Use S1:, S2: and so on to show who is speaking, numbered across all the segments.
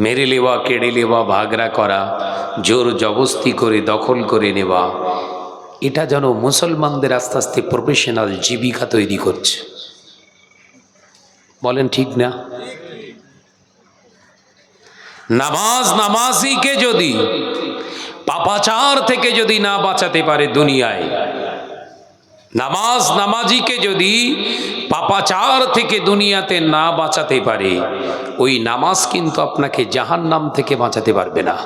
S1: মেরে নেওয়া কেড়ে নেওয়া ভাগরা করা, জোর জবস্তি করে, দখল করে নেওয়া। এটা যেন মুসলমানদের আস্তে আস্তে প্রফেশনাল জীবিকা তৈরি করছে। বলেন ঠিক না? নামাজ নামাজিকে যদি, পাপাচার থেকে যদি না বাঁচাতে পারে দুনিয়ায় নামাজ নামাজিকে যদি পাপাচার থেকে দুনিয়াতে না বাঁচাতে পারে, ওই নামাজ কিন্তু আপনাকে জাহান নাম থেকে বাঁচাতে পারবে না।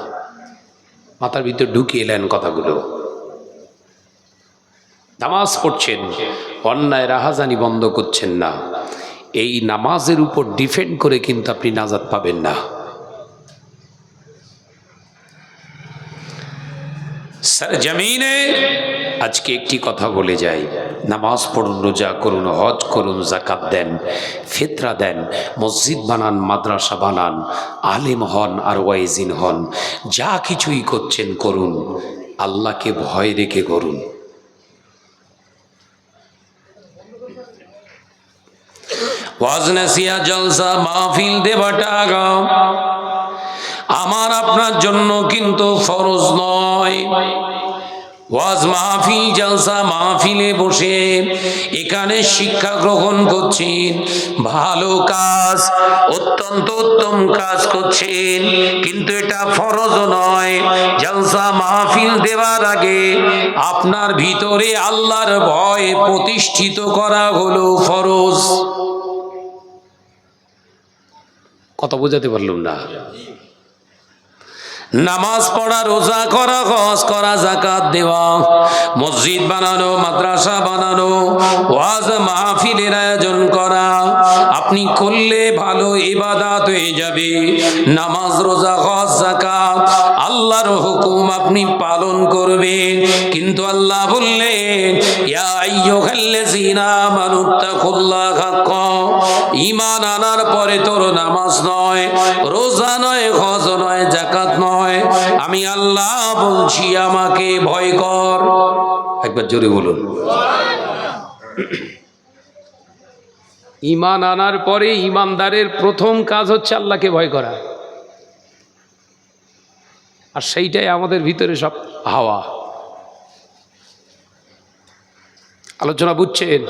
S1: মাথার ভিতর ঢুকিয়ে এলেন কথাগুলো। নামাজ পড়ছেন, অন্যায়, রাহাজানি বন্ধ করছেন না। এই নামাজের উপর ডিফেন্ড করে কিন্তু আপনি নাজাদ পাবেন না। জমিনে আজকে একটি কথা বলে যাই। নামাজ পড়ুন, রোজা করুন, হজ করুন জাকাত দেন, ফেতরা দেন, মসজিদ বানান, মাদ্রাসা বানান, আলেম হন, আর ওয়াইজিন হন, যা কিছুই করছেন করুন, আল্লাহকে ভয় রেখে করুন। ওয়াজ নাসিয়া জলসা, মাহফিল দেবাটা আগাম। আমার আপনার জন্য কিন্তু ফরজ নয়। ওয়াজ মাহফিল, জলসা মাহফিলে বসে এখানে শিক্ষা গ্রহণ করছেন, ভালো কাজ, অত্যন্ত উত্তম কাজ করছেন, কিন্তু এটা ফরজ নয়। জলসা মাহফিল দেওয়ার আগে আপনার ভিতরে আল্লাহর ভয় প্রতিষ্ঠিত করা হলো ফরজ। কত বোঝাতে পারলাম না। নামাজ পড়া, রোজা করা, হজ করা জাকাত দেওয়া, মসজিদ বানানো, মাদ্রাসা বানানো, ওয়াজ মাহফিলের আয়োজন করা, আপনি করলে ভালো ইবাদাত হয়ে যাবে। নামাজ, রোজা, হজ জাকাত আল্লাহর হুকুম আপনি পালন করবেন। কিন্তু আল্লাহ বললেন, ইয়া আইয়ুহাল্লাযীনা আমানুত্তাকুল্লাহ ঈমান আনার পরে তোর নামাজ নয়, রোজা নয় আমি আল্লাহ বলছি, আমাকে ভয় কর। একবার জোরে বলুন। ইমান আনার পরে ইমানদারের প্রথম কাজ হচ্ছে আল্লাহকে ভয় করা। আর সেইটাই আমাদের ভিতরে সব হাওয়া। আলোচনা বুঝছেন?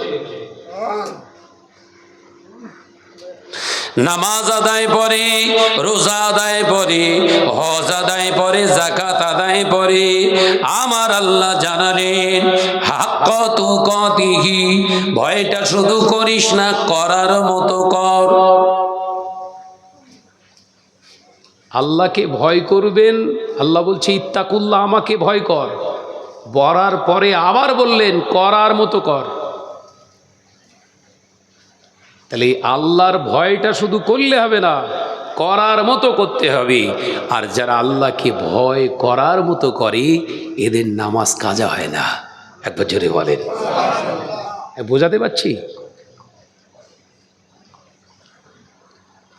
S1: নামাজ আদায় পরে রোজা আদায় পরে হজ আদায় পরে জাকাত আদায় পরে আমার আল্লাহ জানালেন হাক্ক তু কতিহি ভয়টা শুধু করিস না, করার মতো কর। আল্লাহকে ভয় করবেন, আল্লাহ বলছে, ইত্তাকুল্লাহ আমাকে ভয় কর। বলার পরে আবার বললেন, করার মতো কর। তাহলে এই আল্লাহর ভয়টা শুধু করলে হবে না, করার মতো করতে হবে। আর যারা আল্লাহকে ভয় করার মতো করে, এদের নামাজ কাজা হয় না। একবার জোরে বলেন। বোঝাতে পারছি?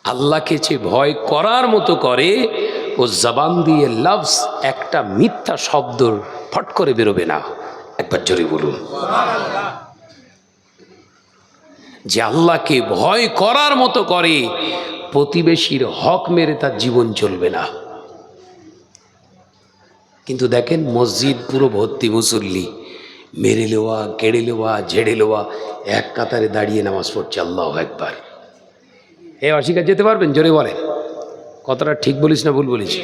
S1: আল্লাহকে যে ভয় করার মতো করে, ও জবান দিয়ে লাভস একটা মিথ্যা শব্দ ফট করে বেরোবে না। একবার জোরে বলুন। যে আল্লাহকে ভয় করার মতো করে, প্রতিবেশীর হক মেরে তার জীবন চলবে না। কিন্তু দেখেন মসজিদ পুরো ভর্তি মুসল্লি, মেরে লোয়া কেড়ে লোয়া ঝেড়ে লোয়া এক কাতারে দাঁড়িয়ে নামাজ পড়ছে, আল্লাহ একবার এ অস্বীকার যেতে পারবেন? জোরে বলেন। কথাটা ঠিক বলিস না ভুল বলিস?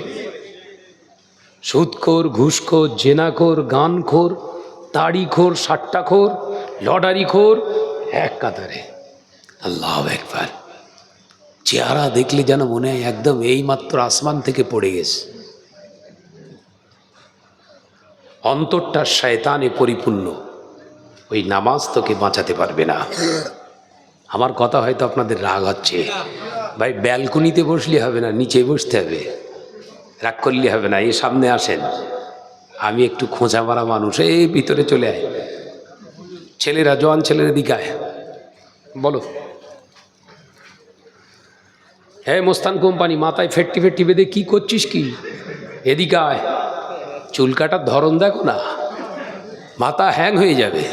S1: সুদখোর, ঘুষখোর, জেনাখোর, গানখোর, তাড়িখোর, সাট্টাখোর, লটারিখোর এক কাতারে। আল্লাহ একবার চেহারা দেখলে যেন মনে হয় একদম এই মাত্র আসমান থেকে পড়ে গেছে। অন্তরটা শয়তানে পরিপূর্ণ। ওই নামাজ তোকে বাঁচাতে পারবে না। আমার কথা হয়তো আপনাদের রাগ হচ্ছে। ভাই, ব্যালকনিতে বসলে হবে না, নিচে বসতে হবে। রাগ করলে হবে না এ সামনে আসেন। আমি একটু খোঁচা মারা মানুষ, এই ভিতরে চলে আয়। ছেলেরা, জোয়ান ছেলের দিকে বলো। হ্যাঁ মোস্তান কোম্পানি, মাথায় ফেটটি ফেটটি বেঁধে কী করছিস কি? এদিকে আয় চুল কাটার ধরন দেখো না। মাথা হ্যাং হয়ে যাবে।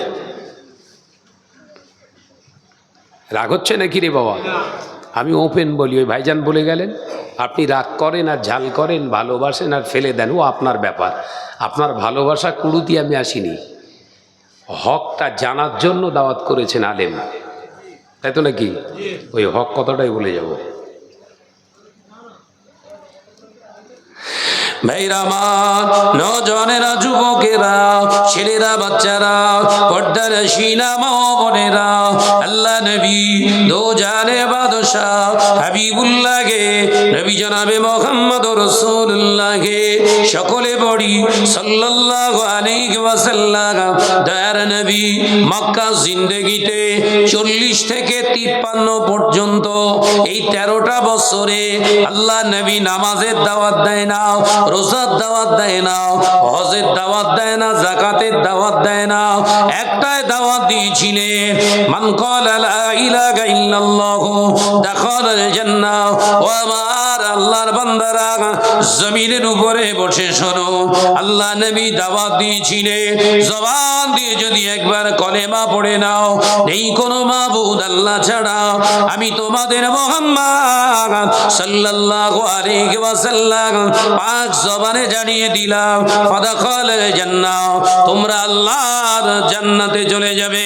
S1: রাগ হচ্ছে নাকি রে বাবা? আমি ওপেন বলি, ওই ভাইজান বলে গেলেন, আপনি রাগ করেন আর ঝাল করেন, ভালোবাসেন আর ফেলে দেন, ও আপনার ব্যাপার। আপনার ভালোবাসা কুড়ুতি আমি আসিনি। হকটা জানার জন্য দাওয়াত করেছেন আলেম। তাই তো নাকি? ওই হক কথাটাই বলে যাব।
S2: ভাইরা আমার নজনেরা, যুবকেরা, ছেলেরা, বাচ্চারা, পর্দার সিনা বোনেরা, আল্লাহ নবী দো জানে বাদশাহ, হাবিবুল্লাহকে, নবী মোহাম্মদ রসুল্লাহকে সকলে বড়ি সাল্লাল্লাহু আলাইহি ওয়াসাল্লাম, দয়ার নবী, মক্কা জিন্দেগিতে চল্লিশ থেকে তিপ্পান্ন পর্যন্ত এই তেরোটা বছরে আল্লাহ নবী নামাজের দাওয়াত দেয় না রোজার দাওয়াত দেয় না, হজের দাওয়াত দেয় না, জাকাতের দাওয়াত দেয় না। একটাই দাওয়াত দিয়েছিলে মান কল ইলাহা ইল্লাল্লাহ, দাখালাল জান্নাহ, ওয়া আমার আল্লাহর বান্দারা জমিনের উপরে বসে শোনো। আল্লাহ নবী দাওয়াত দিয়েছিলে। জবান দিয়ে যদি একবার কলেমা পড়ে নাও নেই কোনো মাবুদ আল্লাহ ছাড়া। আমি তোমাদের মোহাম্মদ সাল্লাল্লাহু আলাইহি ওয়াসাল্লাম। পাক জবানে জানিয়ে দিলাম ফাদাখাল জান্নাহ তোমরা আল্লাহর জান্নাতে চলে যাবে।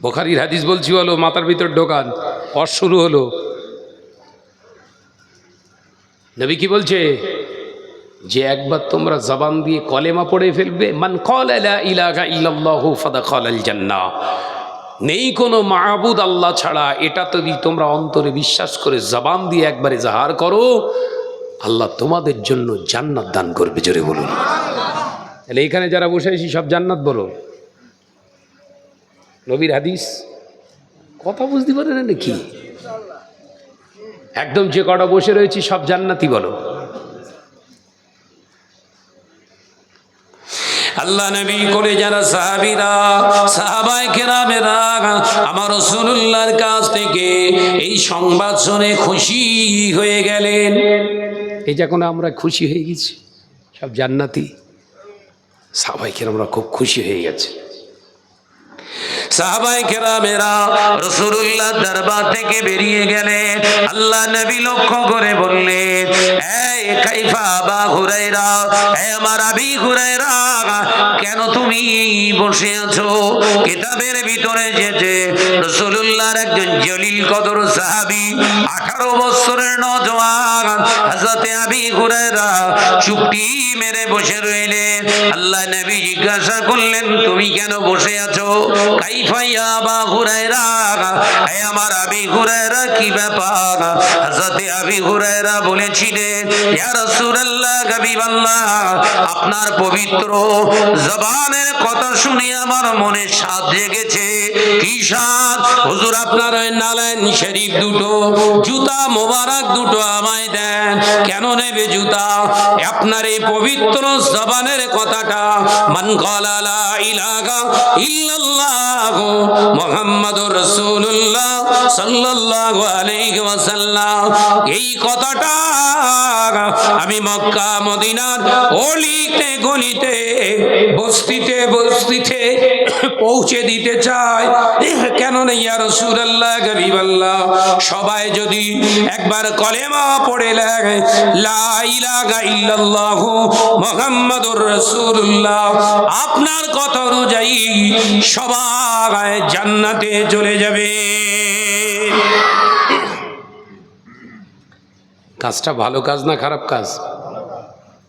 S1: বোখারির হাদিস বলছি বলো মাথার ভিতর ঢোকান। পর শুরু হলো। নবী কি বলছে? যে একবার তোমরা জবান দিয়ে কলেমা পড়ে ফেলবে, মান কলা ইলাহা ইল্লাল্লাহু ফাদাখালাল জান্নাহ। নেই কোনো মাহবুদ আল্লাহ ছাড়া, এটা যদি তোমরা অন্তরে বিশ্বাস করে জবান দিয়ে একবারে জাহার করো, আল্লাহ তোমাদের জন্য জান্নাত দান করবে, জোরে বলুন। তাহলে এখানে যারা বসে আছি, সব জান্নাত বলো। নবীর হাদিস? কথা বুঝতে পারে না নাকি? একদম যে কটা বসে রয়েছি সব জান্নাতি বলো।
S2: আল্লাহ নবী করে যারা সাহাবিরা সাহাবাই কেরামেরা আমার রসুল্লাহর কাছ থেকে এই সংবাদ শুনে খুশি হয়ে গেলেন।
S1: এই যে এখন আমরা খুশি হয়ে গেছি সব জান্নাতি। সবাইকে আমরা খুব খুশি হয়ে গেছে।
S2: সাহাবাই কেরামেরা রসুল্লাহ দরবার থেকে বেরিয়ে গেলে আল্লাহ নবী লক্ষ্য করে বললেন, এই কাইফা বা ঘুরাইরা এ আমার আবি ঘুরাইরা কেন তুমি বসে আছো? কিতাবের ভিতরে যেতে রসুল্লাহর একজন জলিল কদর সাহাবি, আঠারো বছরের নজওয়ান আবি চুপটি মেরে বসে রইলেন। আল্লাহ নবী জিজ্ঞাসা করলেন, তুমি কেন বসে আছো? আপনার পবিত্র জবানের কথা শুনে আমার মনে স্বাদ জেগেছে। কি স্বাদ? হুজুর, আপনার ওই নালাইন শরীফ দুটো, জুতা মোবারক দুটো আমায় দেন। কেন নেবে জুতা? আপনার এই পবিত্র জবানের কথাটা, মান ক্বালা লা ইলাহা আমি মক্কা, মদিনার অলিতে, গলিতে, বস্তিতে বস্তিতে পৌঁছে দিতে চাই। কেন না ইয়া রাসূলুল্লাহ সবাই যদি একবার কলেমা পড়ে লাগে লা আপনার কথা অনুযায়ী সবাই জান্নাতে চলে যাবে।
S1: কাজটা ভালো কাজ না খারাপ কাজ?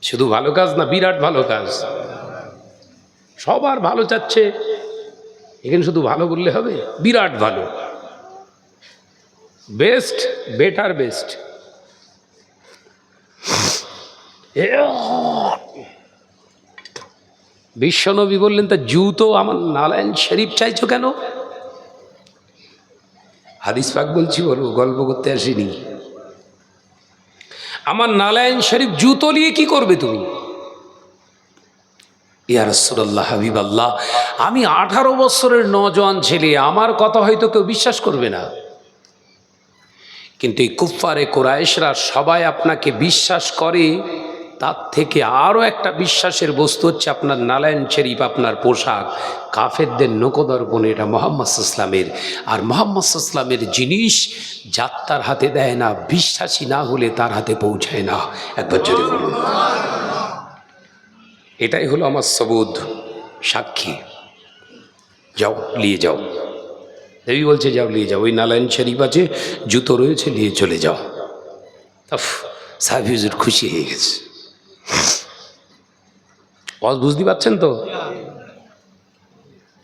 S1: শুধু ভালো কাজ না বিরাট ভালো কাজ? সবার ভালো চাচ্ছে, এখানে শুধু ভালো বললে হবে? বিরাট ভালো। Best, better best. বিশ্বনবী বললেন, তা জুতো আমার নারায়ণ শরীফ চাইছো কেন? হাদিস পাক বলছি, বলব, গল্প করতে আসিনি। আমার নালায়ন শরীফ জুতো নিয়ে কি করবে তুমি? ইয়া রসুল্লাহ হাবিব আল্লাহ আমি আঠারো বছরের নজওয়ান ছেলে, আমার কথা হয়তো কেউ বিশ্বাস করবে না। কিন্তু এই কুফারে কোরাইশরা সবাই আপনাকে বিশ্বাস করে তার থেকে আরও একটা বিশ্বাসের বস্তু হচ্ছে আপনার নালায়ন শরীফ, আপনার পোশাক। কাফেরদের নকদর্পণ এটা মোহাম্মদ ইসলামের আর মোহাম্মদ ইসলামের জিনিস যাত্রার হাতে দেয় না, বিশ্বাসী না হলে তার হাতে পৌঁছায় না। একবার জোরে বলুন। এটাই হলো আমার সবুদ সাক্ষী। যাও, নিয়ে যাও। দেবী বলছে, যাও, নিয়ে যাও। ওই নালায়ন শরীফ আছে, জুতো রয়েছে, নিয়ে চলে যাও। সাহেব খুশি হয়ে গেছে। অজ বুঝতে পারছেন তো?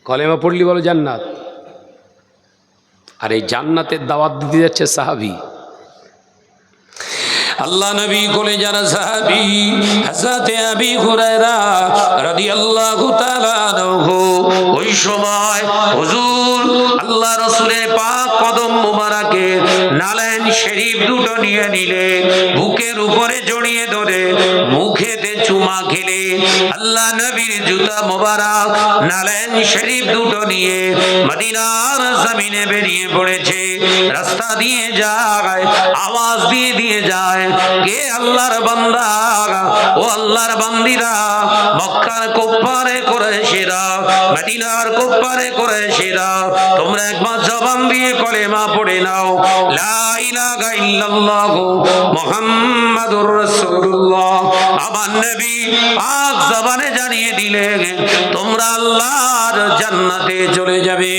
S1: কলেমা পড়লি বলো জান্নাত। আর এই জান্নাতের দাওয়াত দিতে যাচ্ছে সাহাবি।
S2: আল্লাহ নবী কোলে যারা সাহাবি হাজরাতে আবি হুরায়রা রাদিয়াল্লাহু তাআলা আনহু, ওই সময় হুজুর আল্লাহ রাসূলের পাক কদম মোবারকে নালেন শরীফ দুটো নিয়ে নিলে, বুকের উপরে জড়িয়ে ধরে, মুখেতে চুমা খেলে। আল্লাহ নবীর জুতা মোবারক নালেন শরীফ দুটো নিয়ে মদিনার জমিনে বেরিয়ে পড়েছে। রাস্তা দিয়ে যায়, আওয়াজ দিয়ে দিয়ে যায়, কে আল্লাহর বান্দা? ও আল্লাহর বান্দিরা, মক্কার কোপ্পারে করে সেরা মদিনার কোপ্পারে করে সেরা তোমরা একবার জবান দিয়ে কলেমা পড়ে নাও। লা জানিয়ে দিলেন, তোমরা আল্লাহর জান্নাতে চলে যাবে।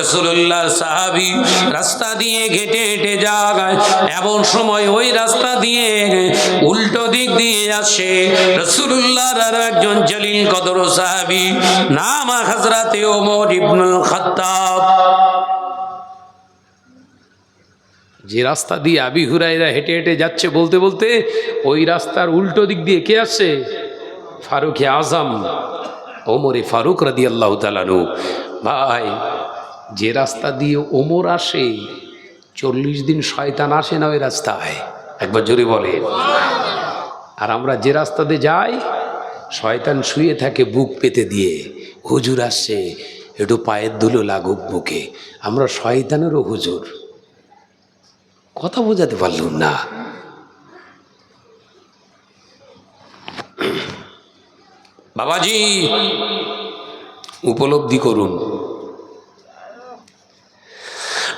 S2: রসুল্লাহ সাহাবি রাস্তা দিয়ে ঘেটে হেঁটে যাগায় এমন সময় ওই রাস্তা দিয়ে উল্টো দিক দিয়ে আসে রসুল্লাহর আর কদর সাহাবি, নাম হাজরাতে ওমর ইবনুল খাত্তাব।
S1: যে রাস্তা দিয়ে আবি হুরাইরা হেঁটে হেঁটে যাচ্ছে বলতে বলতে, ওই রাস্তার উল্টো দিক দিয়ে কে আসছে ফারুক আজম, ওমরে ফারুক রাদি আল্লাহ তালানু ভাই, যে রাস্তা দিয়ে ওমর আসে, চল্লিশ দিন শয়তান আসে না ওই রাস্তায়? একবার জোরে বলে আর আমরা যে রাস্তা দিয়ে যাই, শয়তান শুয়ে থাকে বুক পেতে দিয়ে। হুজুর আসছে একটু পায়ের ধুলো লাগুক বুকে। আমরা শয়তানেরও হুজুর। কথা বোঝাতে পারলুম না।
S2: বাবাজি
S1: উপলব্ধি করুন।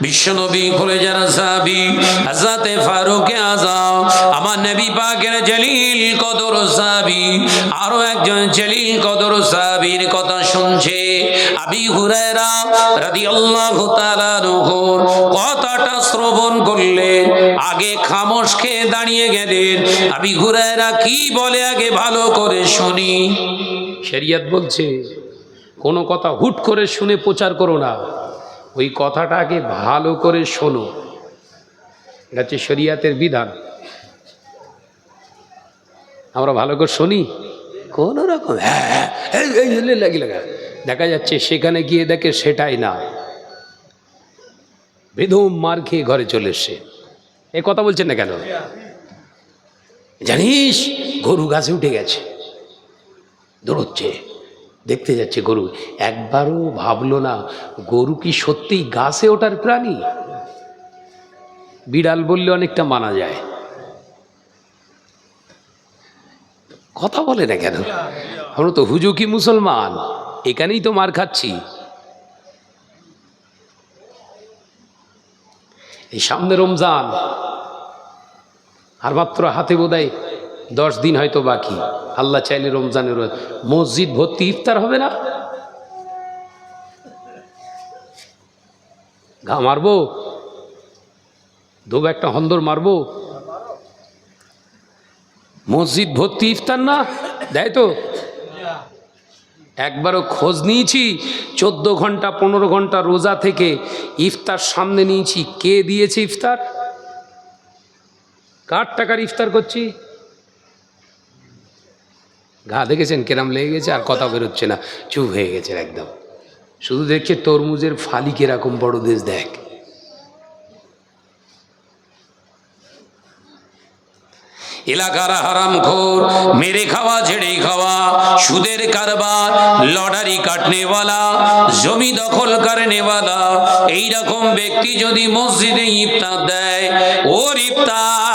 S2: বিশ্বনবী খুলে যারা সাহাবি হাজরাতে ফারুক আজম আমার নবী পাকের জলিল কদর সাহাবি, আরও একজন জলিল কদর সাহাবির কথা শুনছে। আবি হুরায়রা রাদিয়াল্লাহু তাআলা আনহুর কথাটা শ্রবণ করলেন, আগে খামোশ খেয়ে দাঁড়িয়ে গেলেন। আবি হুরায়রা কি বলে আগে ভালো করে শুনি।
S1: শরিয়াত বলছে, কোনো কথা হুট করে শুনে প্রচার করো না। ওই কথাটাকে ভালো করে শোনো। এটা হচ্ছে শরিয়াতের বিধান। আমরা ভালো করে শুনি? কোনো রকম হ্যাঁ হ্যাঁ এই, এই, লাগি লাগা দেখা যাচ্ছে সেখানে গিয়ে দেখে সেটাই না। বেদম মার খেয়ে ঘরে চলে এসছে। এ কথা বলছেন না কেন? জানিস গরু গাছে উঠে গেছে দৌড়চ্ছে। দেখতে যাচ্ছে গরু। একবারও ভাবলো না, গরু কি সত্যিই গাছে ওঠার প্রাণী? বিড়াল বললে অনেকটা মানা যায়। কথা বলে না কেন? আমরা তো হুজুকি মুসলমান? এখানেই তো মার খাচ্ছি। এই সামনে রমজান। আর মাত্র হাতে বোধহয় দশ দিন হয়তো বাকি। আল্লাহ চাইলে রমজানের। মসজিদ ভর্তি ইফতার হবে না? ঘা মারবো? দোব একটা হন্দর মারবো? মসজিদ ভর্তি ইফতার না? দেয় তো। একবারও খোঁজ নিয়েছি, চোদ্দ ঘণ্টা, পনেরো ঘণ্টা রোজা থেকে ইফতার সামনে নিয়েছি। কে দিয়েছে ইফতার? কার টাকার ইফতার করছি? ঘা দেখেছেন কেরাম লেগে গেছে আর কথা বেরোচ্ছে না। চুপ হয়ে গেছে একদম। শুধু দেখছে তরমুজের ফালি কীরকম বড় দেশ, দেখ।
S2: এলাকার হারাম খোর, মেরে খাওয়া, ঝেড়ে খাওয়া, সুদের কারবার, লটারি কাটনেওয়ালা, জমি দখল কারনেওয়ালা, এইরকম ব্যক্তি যদি মসজিদে ইফতার দেয়, ওর ইফতার